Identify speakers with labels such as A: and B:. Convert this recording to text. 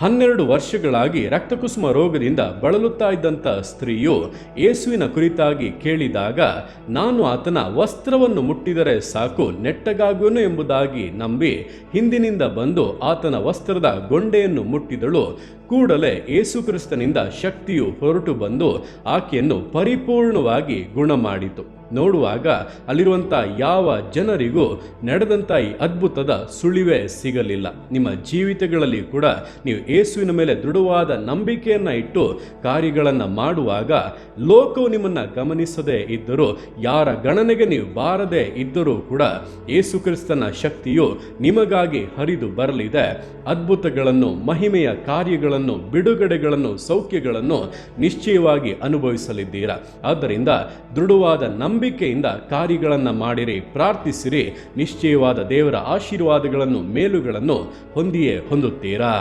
A: ಹನ್ನೆರಡು ವರ್ಷಗಳಾಗಿ ರಕ್ತಕುಸುಮ ರೋಗದಿಂದ ಬಳಲುತ್ತಾ ಇದ್ದಂಥ ಸ್ತ್ರೀಯು ಯೇಸುವಿನ ಕುರಿತಾಗಿ ಕೇಳಿದಾಗ, ನಾನು ಆತನ ವಸ್ತ್ರವನ್ನು ಮುಟ್ಟಿದರೆ ಸಾಕು, ನೆಟ್ಟಗಾಗುವನು ಎಂಬುದಾಗಿ ನಂಬಿ ಹಿಂದಿನಿಂದ ಬಂದು ಆತನ ವಸ್ತ್ರದ ಗೊಂಡೆಯನ್ನು ಮುಟ್ಟಿದಳು. ಕೂಡಲೇ ಯೇಸುಕ್ರಿಸ್ತನಿಂದ ಶಕ್ತಿಯು ಹೊರಟು ಬಂದು ಆಕೆಯನ್ನು ಪರಿಪೂರ್ಣವಾಗಿ ಗುಣ ಮಾಡಿತು ನೋಡುವಾಗ ಅಲ್ಲಿರುವಂಥ ಯಾವ ಜನರಿಗೂ ನಡೆದಂಥ ಈ ಅದ್ಭುತದ ಸುಳಿವೇ ಸಿಗಲಿಲ್ಲ. ನಿಮ್ಮ ಜೀವಿತಗಳಲ್ಲಿ ಕೂಡ ನೀವು ಯೇಸುವಿನ ಮೇಲೆ ದೃಢವಾದ ನಂಬಿಕೆಯನ್ನು ಇಟ್ಟು ಕಾರ್ಯಗಳನ್ನು ಮಾಡುವಾಗ ಲೋಕವು ನಿಮ್ಮನ್ನು ಗಮನಿಸದೇ ಇದ್ದರೂ, ಯಾರ ಗಣನೆಗೆ ನೀವು ಬಾರದೇ ಇದ್ದರೂ ಕೂಡ ಏಸು ಕ್ರಿಸ್ತನ ಶಕ್ತಿಯು ನಿಮಗಾಗಿ ಹರಿದು ಬರಲಿದೆ. ಅದ್ಭುತಗಳನ್ನು, ಮಹಿಮೆಯ ಕಾರ್ಯಗಳನ್ನು, ಬಿಡುಗಡೆಗಳನ್ನು, ಸೌಖ್ಯಗಳನ್ನು ನಿಶ್ಚಯವಾಗಿ ಅನುಭವಿಸಲಿದ್ದೀರಾ? ಆದ್ದರಿಂದ ದೃಢವಾದ ನಂಬಿಕೆಯಿಂದ ಕಾರ್ಯಗಳನ್ನು ಮಾಡಿರಿ ಪ್ರಾರ್ಥಿಸಿರಿ ನಿಶ್ಚಯವಾದ ದೇವರ ಆಶೀರ್ವಾದಗಳನ್ನು ಮೇಲುಗಳನ್ನು ಹೊಂದಿಯೇ ಹೊಂದುತ್ತೀರಾ?